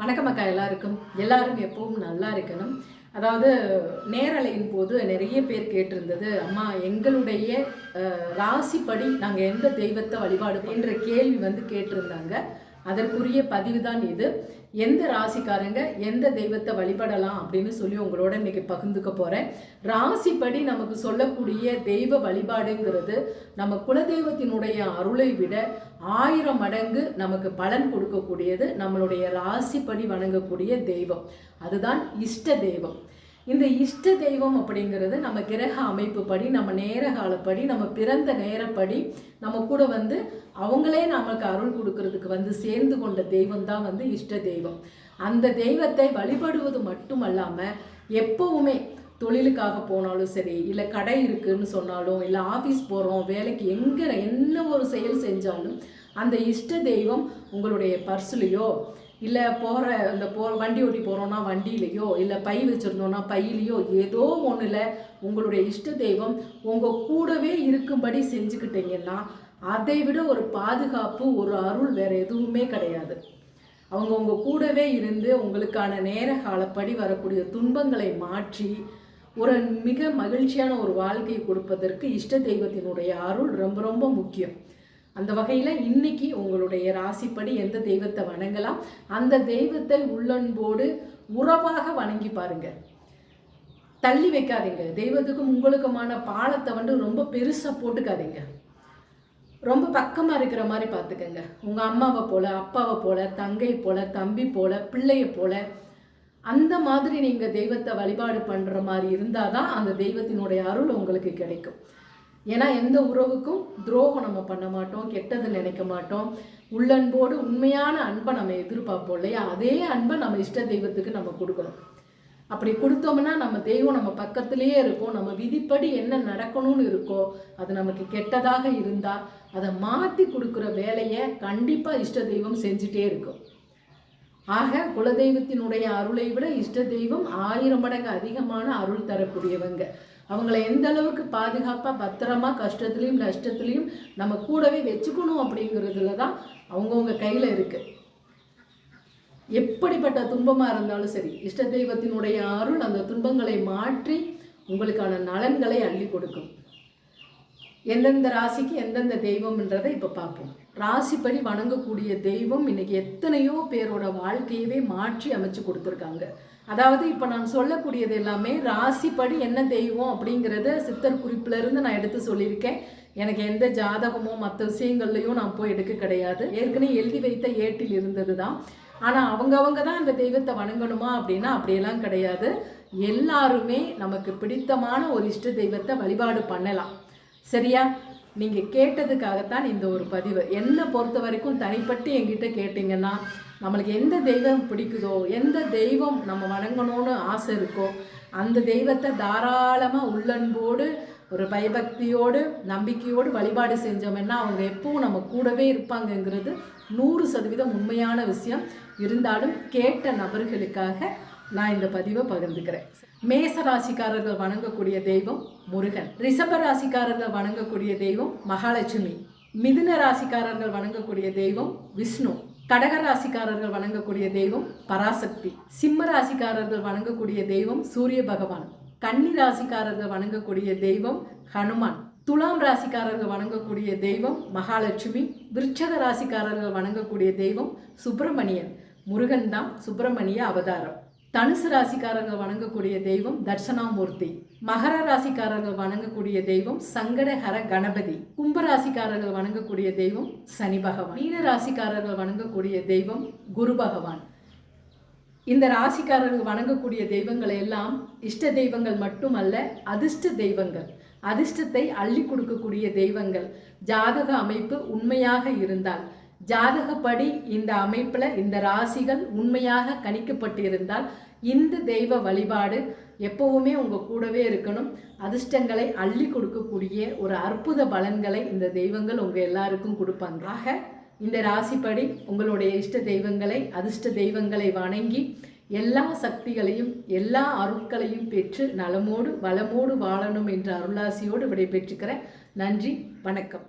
வணக்கம் அக்கா எல்லாருக்கும். எல்லாரும் எப்பவும் நல்லா இருக்கணும். அதாவது நேரலையின் போது நிறைய பேர் கேட்டிருந்தது அம்மா எங்களுடைய ராசிப்படி நாங்கள் எந்த தெய்வத்தை வழிபாடு என்ற கேள்வி வந்து கேட்டிருந்தாங்க. அதற்குரிய பதிவு தான் இது. எந்த ராசிக்காரங்க எந்த தெய்வத்தை வழிபடலாம் அப்படின்னு சொல்லி உங்களோட இன்னைக்கு பகிர்ந்துக்க போகிறேன் ராசிப்படி நமக்கு சொல்லக்கூடிய தெய்வ வழிபாடுங்கிறது நம்ம குலதெய்வத்தினுடைய அருளை விட ஆயிரம் மடங்கு நமக்கு பலன் கொடுக்கக்கூடியது நம்மளுடைய ராசிப்படி வணங்கக்கூடிய தெய்வம். அதுதான் இஷ்ட தெய்வம். இந்த இஷ்ட தெய்வம் அப்படிங்கிறது நம்ம கிரக அமைப்பு படி நம்ம நேர காலப்படி நம்ம பிறந்த நேரப்படி நம்ம கூட வந்து அவங்களே நமக்கு அருள் கொடுக்கறதுக்கு வந்து சேர்ந்து கொண்ட தெய்வம் தான் வந்து இஷ்ட தெய்வம். அந்த தெய்வத்தை வழிபடுவது மட்டுமல்லாமல் எப்பவுமே தொழிலுக்காக போனாலும் சரி இல்லை கடை இருக்குன்னு சொன்னாலும் இல்லை ஆஃபீஸ் போகிறோம் வேலைக்கு எங்கே என்ன ஒரு செயல் செஞ்சாலும் அந்த இஷ்ட தெய்வம் உங்களுடைய பர்ஸ்லையோ இல்லை போகிற இந்த போ வண்டி ஓட்டி போகிறோன்னா வண்டியிலையோ இல்லை பை வச்சுருந்தோன்னா பையிலையோ ஏதோ ஒன்றில் உங்களுடைய இஷ்ட தெய்வம் உங்கள் கூடவே இருக்கும்படி செஞ்சுக்கிட்டீங்கன்னா அதை விட ஒரு பாதுகாப்பு ஒரு அருள் வேறு எதுவுமே கிடையாது. அவங்க உங்கள் கூடவே இருந்து உங்களுக்கான நேர காலப்படி வரக்கூடிய துன்பங்களை மாற்றி ஒரு மிக மகிழ்ச்சியான ஒரு வாழ்க்கையை கொடுப்பதற்கு இஷ்ட தெய்வத்தினுடைய அருள் ரொம்ப ரொம்ப முக்கியம். அந்த வகையில் இன்னைக்கு உங்களுடைய ராசிப்படி எந்த தெய்வத்தை வணங்கலாம்? அந்த தெய்வத்தை உள்ளன்போடு உறவாக வணங்கி பாருங்க. தள்ளி வைக்காதீங்க. தெய்வத்துக்கும் உங்களுக்குமான பாலத்தை வந்து ரொம்ப பெருசாக போட்டுக்காதீங்க. ரொம்ப பக்கமாக இருக்கிற மாதிரி பார்த்துக்கங்க. உங்கள் அம்மாவை போல் அப்பாவை போல் தங்கை போல் தம்பி போல் பிள்ளையை போல அந்த மாதிரி நீங்கள் தெய்வத்தை வழிபாடு பண்ணுற மாதிரி இருந்தால் தான் அந்த தெய்வத்தினுடைய அருள் உங்களுக்கு கிடைக்கும். ஏன்னா எந்த உறவுக்கும் துரோகம் நம்ம பண்ண மாட்டோம் கெட்டது நினைக்க மாட்டோம். உள்ளன்போடு உண்மையான அன்பை நம்ம எதிர்பார்ப்போம் இல்லையா? அதே அன்பை நம்ம இஷ்ட தெய்வத்துக்கு நம்ம கொடுக்கணும். அப்படி கொடுத்தோம்னா நம்ம தெய்வம் நம்ம பக்கத்திலேயே இருக்கும் நம்ம விதிப்படி என்ன நடக்கணும்னு இருக்கோ அது நமக்கு கெட்டதாக இருந்தால் அதை மாற்றி கொடுக்குற வேலையை கண்டிப்பாக இஷ்ட தெய்வம் செஞ்சுட்டே இருக்கும். ஆக குலதெய்வத்தினுடைய அருளை விட இஷ்ட தெய்வம் ஆயிரம் மடங்கு அதிகமான அருள் தரக்கூடியவங்க. அவங்கள எந்த அளவுக்கு பாதுகாப்பாக பத்திரமா கஷ்டத்துலேயும் நஷ்டத்துலேயும் நம்ம கூடவே வச்சுக்கணும் அப்படிங்கிறதுல தான் அவங்கவுங்க கையில் இருக்குது எப்படிப்பட்ட துன்பமாக இருந்தாலும் சரி இஷ்ட தெய்வத்தினுடைய அருள் அந்த துன்பங்களை மாற்றி உங்களுக்கான நலன்களை அள்ளி கொடுக்கும். எந்தெந்த ராசிக்கு எந்தெந்த தெய்வம்ன்றதை இப்போ பார்ப்போம். ராசிப்படி வணங்கக்கூடிய தெய்வம் இன்னைக்கு எத்தனையோ பேரோட வாழ்க்கையவே மாற்றி அமைச்சு கொடுத்துருக்காங்க. அதாவது இப்போ நான் சொல்லக்கூடியது எல்லாமே ராசிப்படி என்ன தெய்வம் அப்படிங்கிறத சித்தர் குறிப்பிலிருந்து நான் எடுத்து சொல்லியிருக்கேன். எனக்கு எந்த ஜாதகமோ மற்ற விஷயங்கள்லையும் நான் போய் எடுக்க கிடையாது. ஏற்கனவே எழுதி வைத்த ஏட்டில் இருந்தது தான் ஆனால் அவங்கவங்க தான் அந்த தெய்வத்தை வணங்கணுமா அப்படின்னா அப்படியெல்லாம் கிடையாது. எல்லாருமே நமக்கு பிடித்தமான ஒரு இஷ்ட தெய்வத்தை வழிபாடு பண்ணலாம். சரியா? நீங்கள் கேட்டதுக்காகத்தான் இந்த ஒரு பதிவு. என்னை பொறுத்த வரைக்கும் தனிப்பட்டு என்கிட்ட கேட்டிங்கன்னா நம்மளுக்கு எந்த தெய்வம் பிடிக்குதோ எந்த தெய்வம் நம்ம வணங்கணும்னு ஆசை இருக்கோ அந்த தெய்வத்தை தாராளமாக உள்ளன்போடு ஒரு பயபக்தியோடு நம்பிக்கையோடு வழிபாடு செஞ்சோம்னா அவங்க எப்பவும் நம்ம கூடவே இருப்பாங்கங்கிறது நூறு சதவீதம் உண்மையான விஷயம். இருந்தாலும் கேட்ட நபர்களுக்காக நான் இந்த பதிவை பகிர்ந்துக்கிறேன். மேச ராசிக்காரர்கள் வணங்கக்கூடிய தெய்வம் முருகன். ரிஷப ராசிக்காரர்கள் வணங்கக்கூடிய தெய்வம் மகாலட்சுமி. மிதுன ராசிக்காரர்கள் வணங்கக்கூடிய தெய்வம் விஷ்ணு. கடக ராசிக்காரர்கள் வணங்கக்கூடிய தெய்வம் பராசக்தி. சிம்ம ராசிக்காரர்கள் வணங்கக்கூடிய தெய்வம் சூரிய பகவான். கன்னி ராசிக்காரர்கள் வணங்கக்கூடிய தெய்வம் ஹனுமான். துலாம் ராசிக்காரர்கள் வணங்கக்கூடிய தெய்வம் மகாலட்சுமி. விருட்சக ராசிக்காரர்கள் வணங்கக்கூடிய தெய்வம் சுப்பிரமணியன். முருகன் தான் சுப்பிரமணிய அவதாரம். தனுசு ராசிக்காரர்கள் வணங்கக்கூடிய தெய்வம் தட்சணாமூர்த்தி. மகர ராசிக்காரர்கள் வணங்கக்கூடிய தெய்வம் சங்கடஹர கணபதி. கும்ப ராசிக்காரர்கள் வணங்கக்கூடிய தெய்வம் சனி பகவான். மீன ராசிக்காரர்கள் வணங்கக்கூடிய தெய்வம் குரு பகவான். இந்த ராசிக்காரர்கள் வணங்கக்கூடிய தெய்வங்களை எல்லாம் இஷ்ட தெய்வங்கள் மட்டுமல்ல அதிர்ஷ்ட தெய்வங்கள். அதிர்ஷ்டத்தை அள்ளி கொடுக்கக்கூடிய தெய்வங்கள். ஜாதக அமைப்பு உண்மையாக இருந்தால் ஜாதகப்படி இந்த அமைப்பில் இந்த ராசிகள் உண்மையாக கணிக்கப்பட்டிருந்தால் இந்த தெய்வ வழிபாடு எப்பவுமே உங்கள் கூடவே இருக்கணும். அதிர்ஷ்டங்களை அள்ளி கொடுக்கக்கூடிய ஒரு அற்புத பலன்களை இந்த தெய்வங்கள் உங்கள் எல்லாருக்கும் கொடுப்பாங்க. ஆக இந்த ராசிப்படி உங்களுடைய இஷ்ட தெய்வங்களை அதிர்ஷ்ட தெய்வங்களை வணங்கி எல்லா சக்திகளையும் எல்லா அருட்களையும் பெற்று நலமோடு வளமோடு வாழணும் என்ற அருளாசியோடு விடைபெற்றுக்கிறேன். நன்றி வணக்கம்.